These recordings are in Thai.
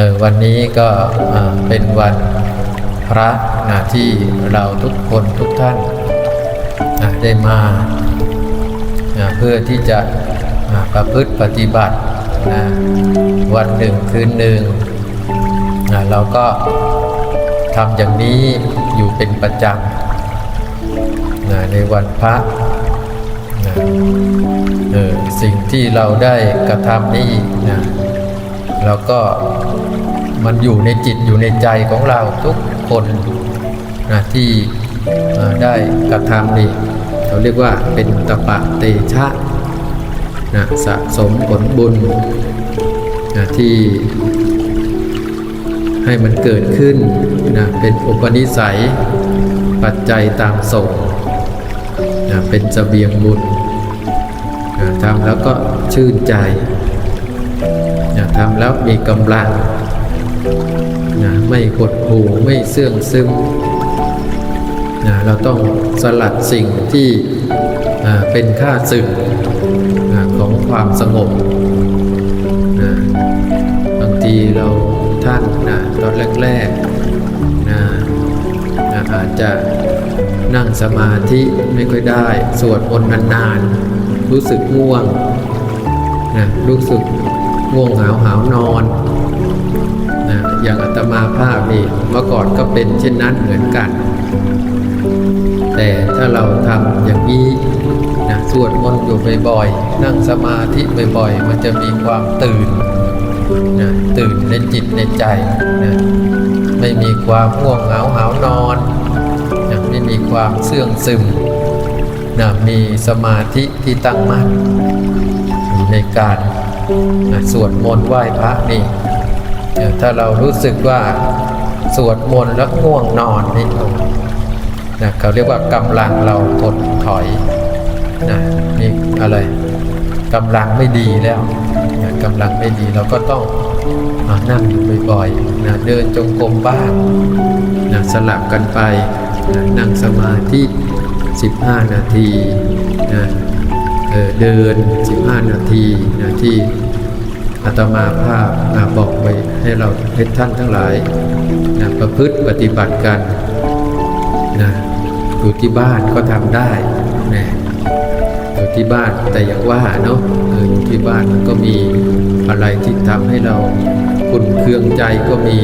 ออวันนี้ก็เป็นวันพระนะที่เราทุกคนทุกท่านนะได้มานะเพื่อที่จะประพฤติปฏิบัตินะวันหนึ่งคืนหนึ่งนะเราก็ทำอย่างนี้อยู่เป็นประจำนะในวันพระนะสิ่งที่เราได้กระทำนี้นะเราก็ มันอยู่ในจิตอยู่ในใจของเราทุกคนนะที่ได้กระทำนี่เขาเรียกว่าเป็นตปะเตชะนะสะสมผลบุญนะที่ให้มันเกิดขึ้นนะเป็นอุปนิสัยปัจจัยตามส่งนะเป็นเสบียงบุญนะทำแล้วก็ชื่นใจนะทำแล้วมีกำลัง ไม่หดหู่ไม่เสื่องซึมนะเราต้องสลัดสิ่งที่เป็นค่าศึกนะของความสงบนะบางทีเราท่านนะตอนแรกๆนะนะอาจจะนั่งสมาธิไม่ค่อยได้ สวดมนต์นานๆ รู้สึกง่วงนะรู้สึกง่วงหาวหาวนอน อย่างอาตมาภาพนี่เมื่อก่อนก็เป็นเช่นนั้นเหมือนกัน แต่ถ้าเราทำอย่างนี้นะสวดมนต์อยู่บ่อยๆนั่งสมาธิบ่อยๆ มันจะมีความตื่นนะตื่นในจิตในใจนะไม่มีความง่วงเหงาหาวนอนนะไม่มีความเสื่องซึมนะมีสมาธิที่ตั้งมั่นในการนะสวดมนต์ไหว้พระนี่ ถ้าเรารู้สึกว่าสวดมนต์แล้วง่วงนอนนี่นะเขาเรียกว่ากำลังเราถดถอยนะนี่อะไรกำลังไม่ดีแล้วนะกำลังไม่ดีเราก็ต้องนั่งอยู่บ่อยๆนะเดินจงกรมบ้างนะสลับกันไปนะนั่งสมาธิ 15 นาทีนะเเดิน 15 นาทีนะที่ อาตมาภาพนะบอกไว้ให้เราให้ท่านทั้งหลายนะประพฤติปฏิบัติกันนะอยู่ที่บ้านก็ทำได้นะอยู่ที่บ้านแต่อย่างว่าเนาะอยู่ที่บ้านมันก็มีอะไรที่ทำให้เราขุ่นเคืองใจก็มี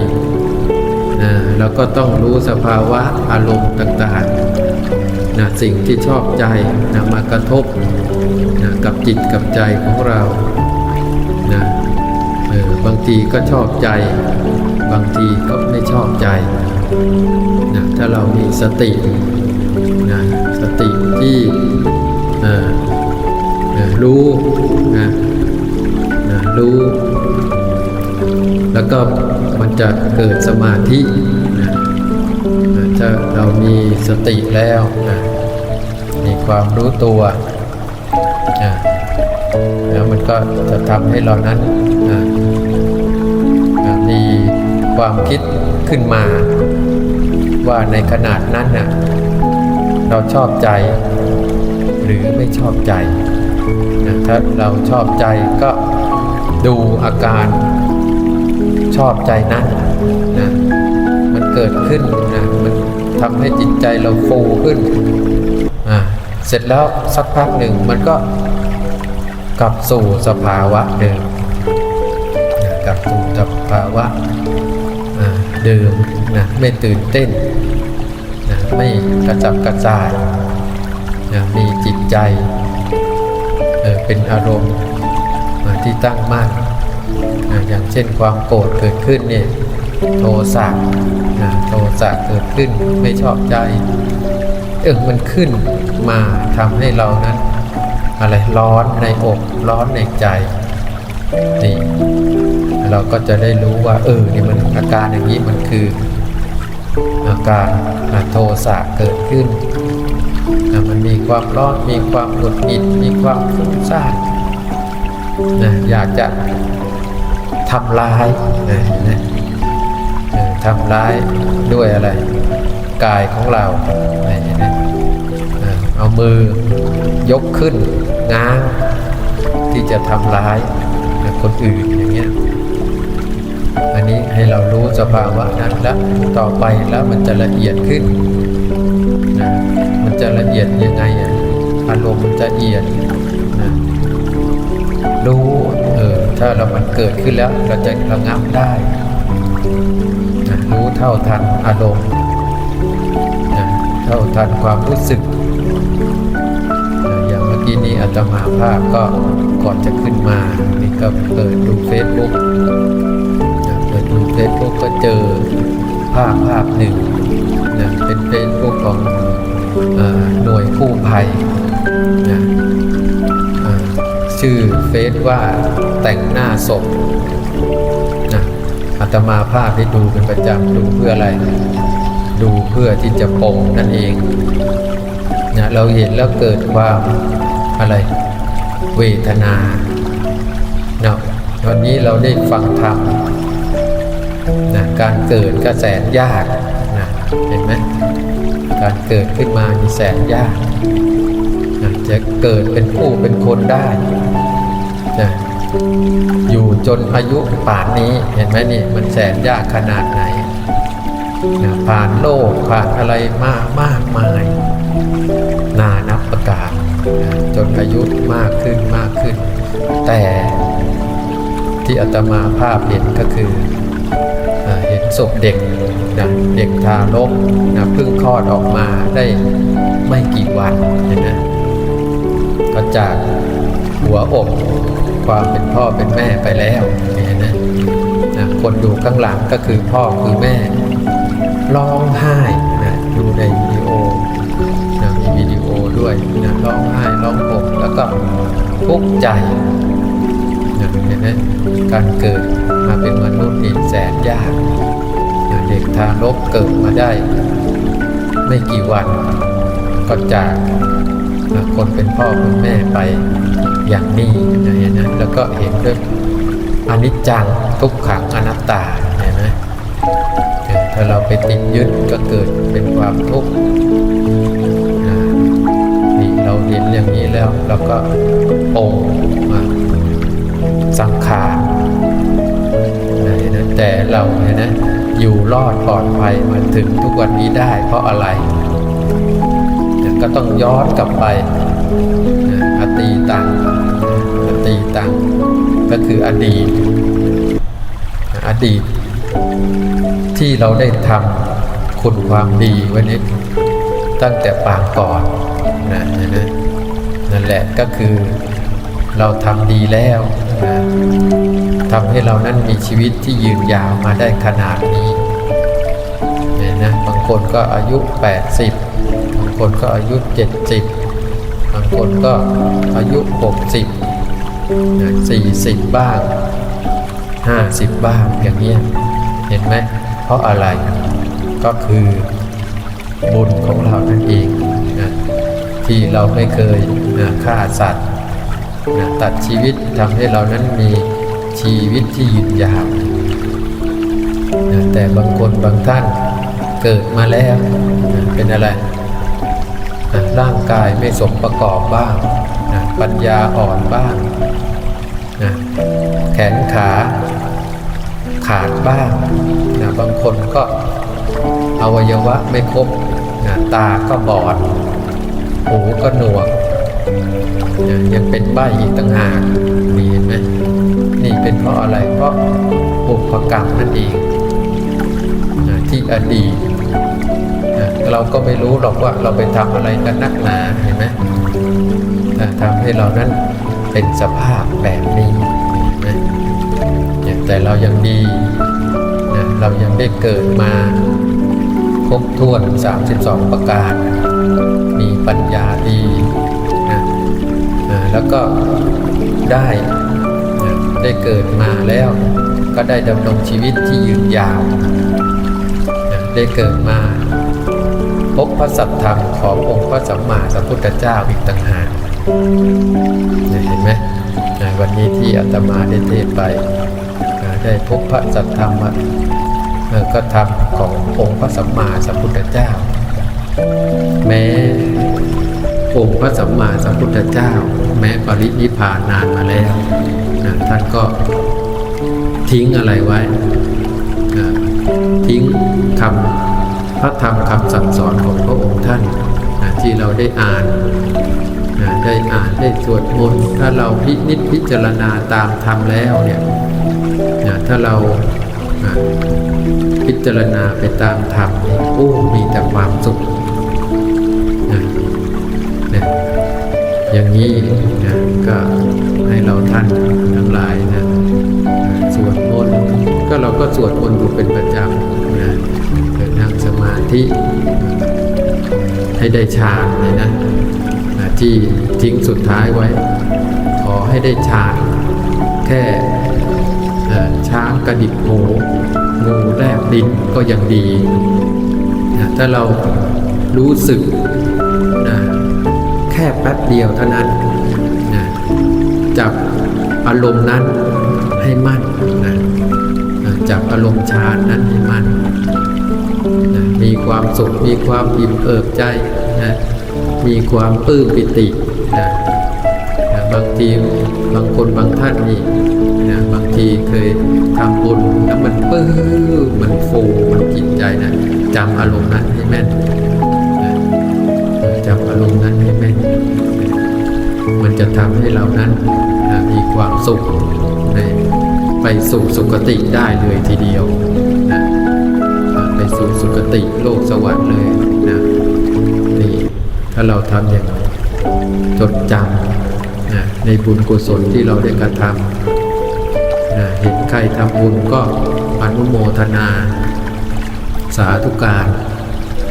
นะเราก็ต้องรู้สภาวะอารมณ์ต่างๆนะสิ่งที่ชอบใจนะมากระทบนะกับจิตกับใจของเรา บางทีก็ชอบใจ บางทีก็ไม่ชอบใจนะถ้าเรามีสตินะสติที่รู้นะนะรู้ แล้วก็มันจะเกิดสมาธินะนะถ้าเรามีสติแล้วนะมีความรู้ตัวนะแล้วมันก็จะทำให้เรานั้น มีความคิดขึ้นมา ว่าในขนาดนั้นน่ะเราชอบใจ หรือไม่ชอบใจนะถ้าเราชอบใจก็ดูอาการชอบใจนั้นนะมันเกิดขึ้นนะมันทำให้จิตใจเราฟูขึ้นอ่าเสร็จแล้วสักพักหนึ่งมันก็กลับสู่สภาวะเดิม กลับสู่สภาวะเดิมนะไม่ตื่นเต้นนะไม่กระจับกระส่ายนะมีจิตใจเออเป็นอารมณ์ที่ตั้งมั่นนะอย่างเช่นความโกรธเกิดขึ้นเนี่ยโทสะนะโทสะเกิดขึ้นไม่ชอบใจเออมันขึ้นมาทำให้เรานั้นอะไรร้อนในอกร้อนในใจนี่ เราก็จะได้รู้ว่า เออเนี่ยมันอาการอย่างนี้มันคือ อาการโทสะเกิดขึ้นอะมันมีความร้อนมีความหงุดหงิดมีความฟุ้งซ่านนะอยากจะทำร้ายนะนะทำร้ายด้วยอะไร กายของเรานะนะเออเอามือยกขึ้นง้างที่จะทำร้ายนะคนอื่นอย่างเงี้ย อันนี้ให้เรารู้สภาวะนั้นแล้วต่อไปแล้วมันจะละเอียดขึ้นนะมันจะละเอียดยังไงอะอารมณ์มันจะละเอียดนะรู้เออถ้าเรามันเกิดขึ้นแล้วเราจะระงับได้นะรู้เท่าทันอารมณ์นะเท่าทันความรู้สึกนะอย่างเมื่อกี้นี้อาตมาภาพก็ก่อนจะขึ้นมานี่ก็เปิดดูเฟซบุ๊ก เฟซบุ๊กก็เจอภาพภาพหนึ่งนะเป็นเฟซบุ๊กของอหน่วยกู้ภัยนะชื่อเฟซว่าแต่งหน้าศพนะอาตมาภาพที่ดูเป็นประจำดูเพื่ออะไร ดูเพื่อที่จะปงนั่นเองนะเราเห็นแล้วเกิดความอะไรเวทนาเนาะวันนี้เราได้ฟังธรรม การเกิดก็แสนยากนะเห็นไหมการเกิดขึ้นมามีแสนยากนะจะเกิดเป็นผู้เป็นคนได้นะอยู่จนอายุป่านนี้เห็นไหมนี่มันแสนยากขนาดไหนนะผ่านโลกผ่านอะไรมากมากมายนานับประการนะจนอายุมากขึ้นมากขึ้น แต่ที่อาตมาภาพเห็นก็คือ ศพเด็กนะเด็กทารกนะเพิ่งคลอดออกมาได้ไม่กี่วันเห็นไหมก็จากหัวอกความเป็นพ่อเป็นแม่ไปแล้วนไหมนะคนดูข้างหลังก็คือพ่อคือแม่ร้องไห้นะดูในวิดีโอนะมีวิดีโอด้วยนะร้องไห้ร้องห่มแล้วก็ทุกข์ใจนะเห็นไหมการเกิดมาเป็นมนุษย์นี่แสนยาก เด็กทารกเกิดมาได้ ไม่กี่วันก็จากคนเป็นพ่อเป็นแม่ไปอย่างนี้นะเห็นไหมแล้วก็เห็นด้วยอนิจจังทุกขังอนัตตาเห็นไหมถ้าเราไปติดยึดก็เกิดเป็นความทุกข์นี่เราเห็นอย่างนี้แล้วเราก็องค์อะสังขารนะเห็นไหมแต่เราเนี่ยนะ อยู่รอดปลอดภัยมาถึงทุกวันนี้ได้เพราะอะไรก็ต้องย้อนกลับไปอตีตังอตีตังก็คืออดีต อดีต ที่เราได้ทำคุณความดีไว้นี้ตั้งแต่ปางก่อนนะเห็นไหมนั่นแหละก็คือเราทำดีแล้วนะทำให้เรานั้นมีชีวิตที่ยืนยาวมาได้ขนาดนี้ คนก็อายุ 80 บางคนก็อายุ 70 บางคนก็อายุ 60 40 บ้าง 50 บ้างอย่างเงี้ยเห็นไหมเพราะอะไรก็คือบุญของเรานั่นเองนะที่เราไม่เคยนะฆ่าสัตว์นะตัดชีวิตทำให้เรานั้นมีชีวิตที่ยืนยาวนะแต่บางคนบางท่าน เกิดมาแล้วเป็นอะไรนะร่างกายไม่สมประกอบบ้างนะปัญญาอ่อนบ้างนะแขนขาขาดบ้างนะบางคนก็อวัยวะไม่ครบนะตาก็บอด หูก็หนวกนะยังเป็นใบ้อีกต่างหากนี่เห็นไหมนี่เป็นเพราะอะไร เพราะบุพกรรมนั่นเองนะที่อดีต เราก็ไม่รู้หรอกว่าเราไปทำอะไรกันนักหนาเห็นไหมทำให้เรานั้นเป็นสภาพแบบนี้นไหมเนี่ยแต่เรายังดีนะเรายังได้เกิดมาครบถ้วน 32 ประการ มีปัญญาดีนะอ่าแล้วก็ได้นะได้เกิดมาแล้ว ก็ได้ดำรงชีวิตที่ยืนยาวนะได้เกิดมา พบพระสัทธรรมขององค์พระสัมมาสัมพุทธเจ้าอีกต่างหากเห็นไหมวันนี้ที่อาตมาได้เทศไปได้พบพระสัทธรรมก็ธรรมขององค์พระสัมมาสัมพุทธเจ้า แม้องค์พระสัมมาสัมพุทธเจ้า แม้ปรินิพพานนานมาแล้วท่านก็ทิ้งอะไรไว้ทิ้งคำ พระธรรมคำสั่งสอนของพระองค์ท่านนะที่เราได้อ่านนะได้อ่านได้สวดมนต์ถ้าเราพินิจพิจารณาตามธรรมแล้วเนี่ยนะถ้าเรานะพิจารณาไปตามธรรมโอ้มีแต่ความสุขนะนี่ยอย่างนี้นะก็ให้เราท่านทั้งหลายนะสวดมนต์ก็เราก็สวดมนต์อยู่เป็นประจำ ธิ ให้ได้ฌานเลยนะที่ทิ้งสุดท้ายไว้ ขอให้ได้ฌานแค่ช้างกระดิกหูงูแลบดินก็ยังดีนะถ้าเรารู้สึกนะแค่แป๊บเดียวเท่านั้นนะจับอารมณ์นั้นให้มั่นนะจับอารมณ์ฌานนั้นให้มั่น มีความสุข มีความอิ่มเอิบใจนะมีความปลื้มปิตินะนะบางทีบางคนบางท่านนี่นะบางทีเคยทำบุญแล้วมันปลื้มมันฟูมันจิตใจนะจำอารมณ์นั้นให้แม่นนะจำอารมณ์นั้นให้แม่น มันจะทำให้เรานั้นนะมีความสุขในไปสู่สุคติได้เลยทีเดียว สู่สุคติโลกสวรรค์เลยนะนี่ถ้าเราทำอย่างจดจำนะในบุญกุศลที่เราได้กระทำนะเห็นใครทำบุญก็อนุโมทนา สาธุการ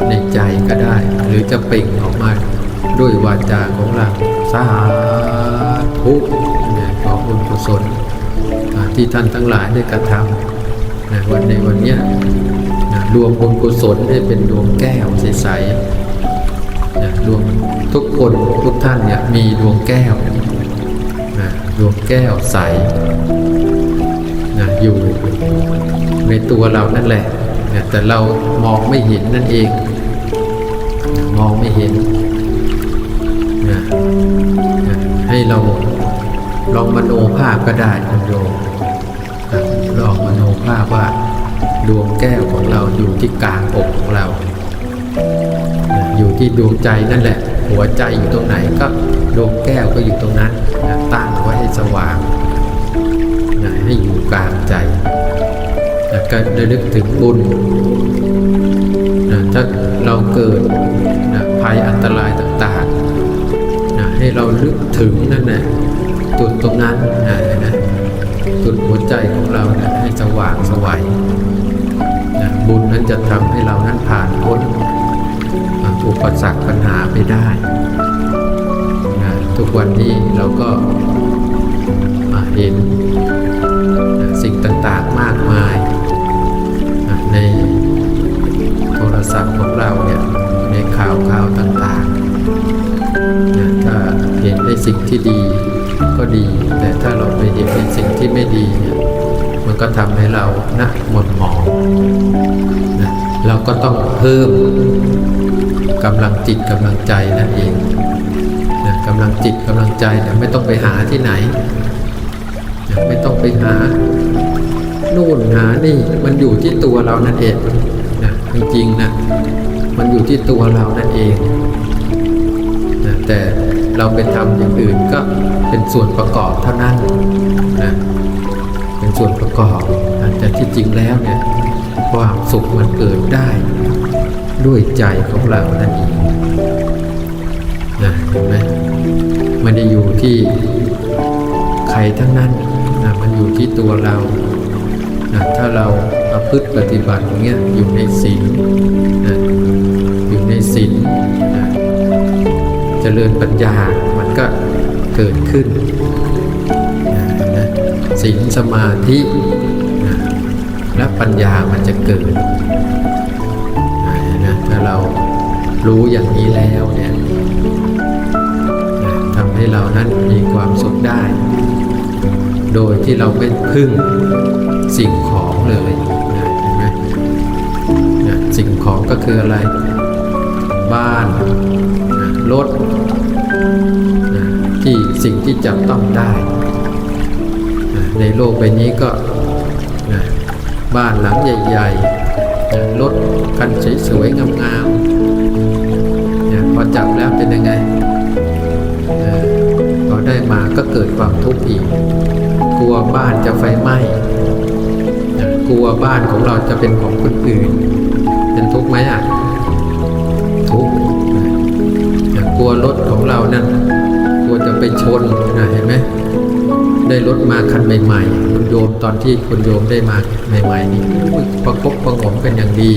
ในใจก็ได้ หรือจะเป่งออกมาด้วยวาจาของเราสาธุเนี่ยขอบุญกุศลที่ท่านทั้งหลายได้กระทำนะวันในวันเนี้ย รวมบุญกุศลให้เป็นดวงแก้วใสๆนะรวมทุกคนทุกท่านเนี่ยมีดวงแก้วนะดวงแก้วใสนะอยู่ในตัวเรานั่นแหละนะแต่เรามองไม่เห็นนั่นเองนะมองไม่เห็นนะนะให้เราลองมโนภาพก็ได้คุณโยมนลองมโนภาพว่าดวงแก้วของ เราอยู่ที่กลางอกของเรา อยู่ที่ดวงใจนั่นแหละ หัวใจอยู่ตรงไหนก็ดวงแก้วก็อยู่ตรงนั้นตั้งไว้ให้สว่างให้อยู่กลางใจนะก็ระลึกถึงบุญถ้าเราเกิดภัยอันตรายต่างๆ ให้เราลึกถึงนั่นแหละจุดตรงนั้นนะจุดหัวใจของเรานะให้สว่างสวัย บุญนั้นจะทำให้เรานั้นผ่านพ้นอุปสรรคปัญหาไปได้นะทุกวันนี้เราก็เห็นสิ่งต่างๆมากมาย ในโทรศัพท์ของเราเนี่ยในข่าวข่าวต่างๆนะถ้าเห็นในสิ่งที่ดีก็ดี แต่ถ้าเราไปเห็นในสิ่งที่ไม่ดีเนี่ย มันก็ทำให้เราหนะหม่นหมองนะเราก็ต้องเพิ่มกำลังจิตกำลังใจนั่นเองนะกำลังจิตกำลังใจเนี่ไม่ต้องไปหาที่ไหนนะไม่ต้องไปหานู่นหานี่มันอยู่ที่ตัวเรานั่นเองนะจริงๆนะมันอยู่ที่ตัวเรานั่นเองนะแต่เราไปทำอย่างอื่นก็เป็นส่วนประกอบเท่านั้นนะ เป็นส่วนประกอบนะแต่ที่จริงแล้วเนี่ยความสุขมันเกิดได้ด้วยใจของเรานั่นเองนะเห็นไหมมันได้อยู่ที่ใครทั้งนั้นนะมันอยู่ที่ตัวเรานะถ้าเราประพฤติปฏิบัติอย่างเงี้ยอยู่ในศีลนะอยู่ในศีลนะเจริญปัญญามันก็เกิดขึ้น ศีลสมาธิและปัญญามันจะเกิดนะนะถ้าเรารู้อย่างนี้แล้วเนี่ยทำให้เรานั้นมีความสุขได้ โดยที่เราไม่พึ่งสิ่งของเลยนะเห็นไหมนะสิ่งของก็คืออะไร บ้านรถนะที่สิ่งที่จับต้องได้ ในโลกใบนี้ก็นะบ้านหลังใหญ่นะรถคันสวยๆงามๆนี่ยพอจับแล้วเป็นยังไงเออพอได้มาก็เกิดความทุกข์อีก กลัวบ้านจะไฟไหม้นะกลัวบ้านของเราจะเป็นของคนอื่น เป็นทุกข์ไหมอะทุกข์นะกลัวรถของเรานั่นกลัวจะไปชนนะเห็นไหม ได้รถมาคันใหม่ๆคุณโยมตอนที่คุณโยมได้มาใหม่ๆนี่ประคบประหงมกันอย่างดี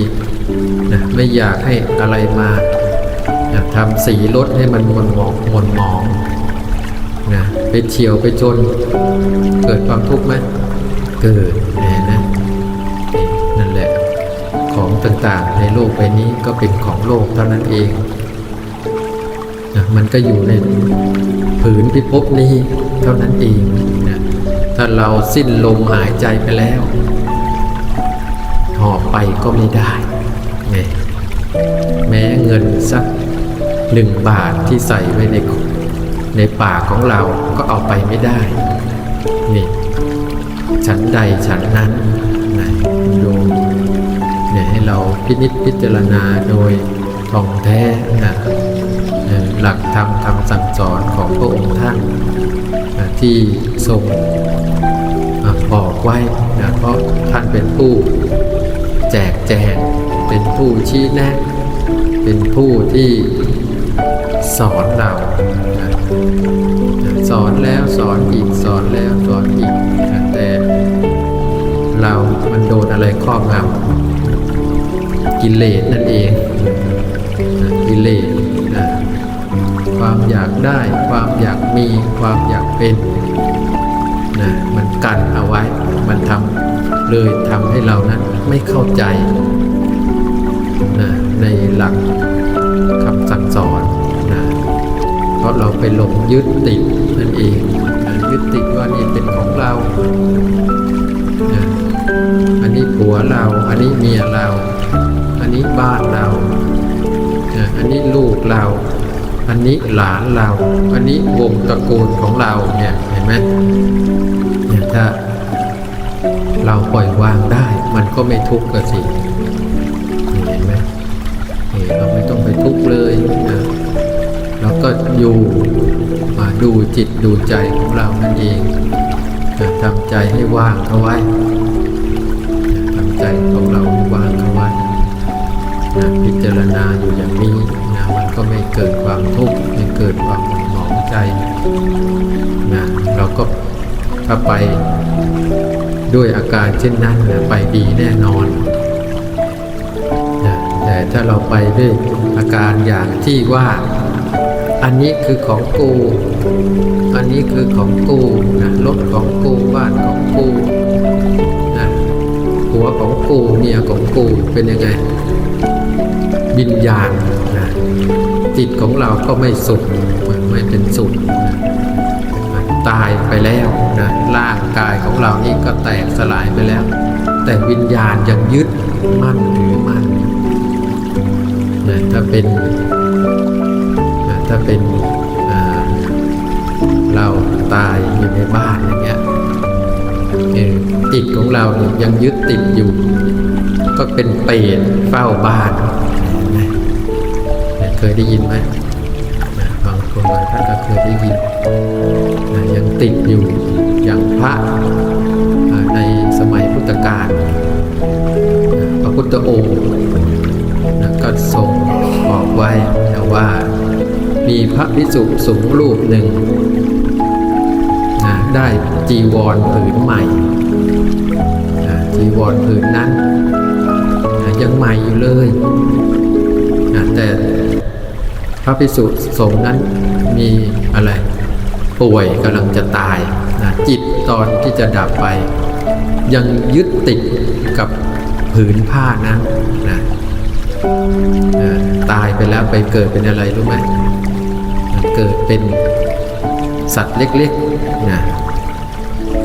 นะไม่อยากให้อะไรมานะทำสีรถให้มันมนหมองมนหมองนะไปเฉียวไปชนเกิดความทุกข์ไหมเกิดแน่นะนั่นแหละของต่างๆ ในโลกใบนี้ก็เป็นของโลกเท่านั้นเองนะมันก็อยู่ในผืนพิภพนี้เท่านั้นเอง ถ้าเราสิ้นลมหายใจไปแล้วหอบไปก็ไม่ได้ไงแม้เงินสักหนึ่งบาทที่ใส่ไว้ในในปากของเราก็เอาไปไม่ได้ นี่ฉันใดฉันนั้นนะโยมเนี่ยให้เราพินิจพิจารณาโดยท่องแท้นะหลักธรรมคำสั่งสอนของพระองค์ท่าน ที่ทรงบอกไว้นะเพราะท่านเป็นผู้แจกแจง เป็นผู้ชี้แนะ เป็นผู้ที่สอนเรานะสอนแล้วสอนอีกสอนแล้วสอนอีกนะแต่เรา มันโดนอะไรครอบงำกิเลสนั่นเองกิเลส ความอยากได้ ความอยากมี ความอยากเป็นนะมันกันเอาไว้ มันทำเลยทำให้เรานั้นไม่เข้าใจนะในหลักคำสั่งสอนนะเพราะเราไปหลงยึดติดนั่นเองนะยึดติดว่านี่เป็นของเรานะอันนี้ผัวเรา อันนี้เมียเรา อันนี้บ้านเรานะอันนี้ลูกเรา อันนี้หลานเราอันนี้วงตระกูลของเราเนี่ยเห็นไหมเนี่ยถ้าเราปล่อยวางได้ มันก็ไม่ทุกข์ก็สินี่เห็นไหมเราไม่ต้องไปทุกข์เลยนะเราก็อยู่มาดูจิตดูใจของเรานั่นเองทำใจให้ว่างเอาไว้ทำใจของเราว่างเอาไว้นะพิจารณาอยู่อย่างนี้ เกิดความทุกข์ไม่เกิดความหม่นหมองใจนะเราก็ถ้าไปด้วยอาการเช่นนั้นนะไปดีแน่นอนนะแต่ถ้าเราไปด้วยอาการอย่างที่ว่าอันนี้คือของกู อันนี้คือของกูนะรถของกูบ้านของกูนะผัวของกูเมียของกูเป็นยังไงวิญญาณนะ จิตของเราก็ไม่สุขมันไม่เป็นสุขนะมันตายไปแล้วนะร่างกายของเรานี่ก็แตกสลายไปแล้ว แต่วิญญาณยังยึดมั่นถือมั่นนะถ้าเป็นนะถ้าเป็นเราตายอยู่ในบ้านอย่างเงี้ยจิตของเรายังยึดติดอยู่ ก็เป็นเปรตเฝ้าบ้าน ยเคยได้ยินไหมนะบางคนบางท่านก็เคยได้ยินนะยังติดอยู่อย่างพระในสมัยพุทธกาลพระพุทธองค์นะก็ทรงบอกไว้นะว่ามีพระภิกษุสูงรูปหนึ่งนะได้จีวรผืนใหม่นะจีวรผืนนั้นนะยังใหม่อยู่เลยนะแต่ พระภิกษุสงฆ์นั้นมีอะไร ป่วยกำลังจะตายนะจิตตอนที่จะดับไป ยังยึดติดกับผืนผ้านั้นนะตายไปแล้วไปเกิดเป็นอะไรรู้ไหมเกิดเป็นสัตว์เล็กๆนะ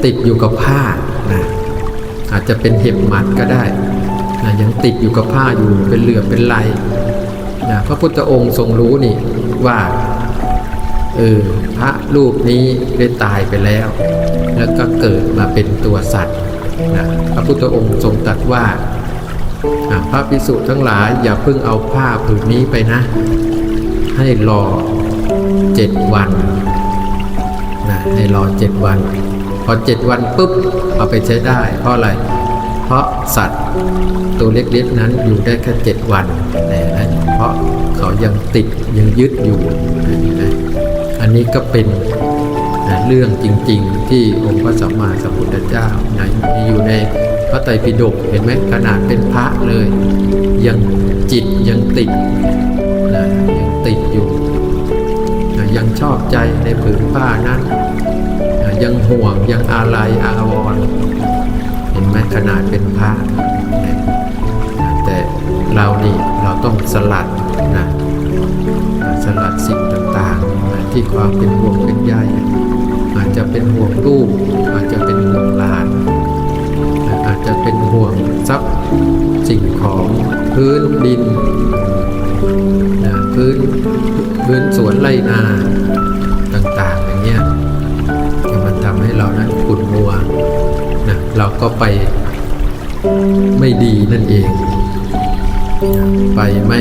ติดอยู่กับผ้านะอาจจะเป็นเห็บหมัดก็ได้นะยังติดอยู่กับผ้าอยู่เป็นเหลือเป็นไหล นะพระพุทธองค์ทรงรู้นี่ว่าเออพระรูปนี้ได้ตายไปแล้ว แล้วก็เกิดมาเป็นตัวสัตว์นะพระพุทธองค์ทรงตรัสว่าพระภิกษุทั้งหลายอย่าเพิ่งเอาผ้าผืนนี้ไปนะ ให้รอเจ็ดวันนะให้รอเจ็ดวัน พอเจ็ดวันปุ๊บเอาไปใช้ได้ เพราะอะไร เพราะสัตว์ตัวเล็กๆนั้นอยู่ได้แค่เจ็ดวันนะนะ เพราะเขายังติดยังยึดอยู่นะอันนี้ก็เป็นนะเรื่องจริง ๆ ที่องค์พระสัมมาสัมพุทธเจ้านะมีอยู่ในพระไตรปิฎกเห็นไหมขนาดเป็นพระเลย ยังจิตยังติดนะยังติดอยู่นะยังชอบใจในผืนผ้านั้นนะยังห่วงยังอาลัยอาวรณ์เห็นไหมขนาดเป็นพระนะ ก็ไปไม่ดีนั่นเอง ไปไม่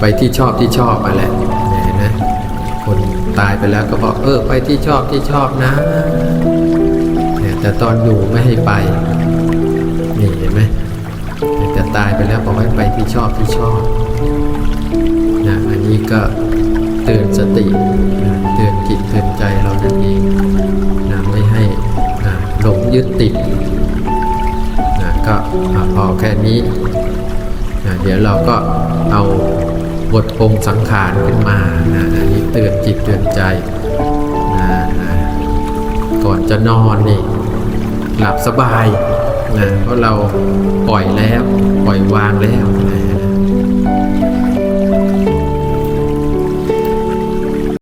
ไปที่ชอบที่ชอบมาแหละเห็นไหมคนตายไปแล้วก็บอกเออไปที่ชอบที่ชอบนะเนี่ยแต่ตอนอยู่ไม่ให้ไปนี่เห็นไหมแต่ตายไปแล้วบอกให้ไปที่ชอบที่ชอบนะอันนี้ก็เตือนสตินะเตือนจิตเตือนใจเรานั่นเองน หลงยึดติดนะก็พอแค่นี้นะเดี๋ยวเราก็เอาบทองค์สังขารขึ้นมานะอันนี้เตือนจิตเตือนใจนะนะก่อนจะนอนนี่หลับสบายนะเพราะเราปล่อยแล้วปล่อยวางแล้ว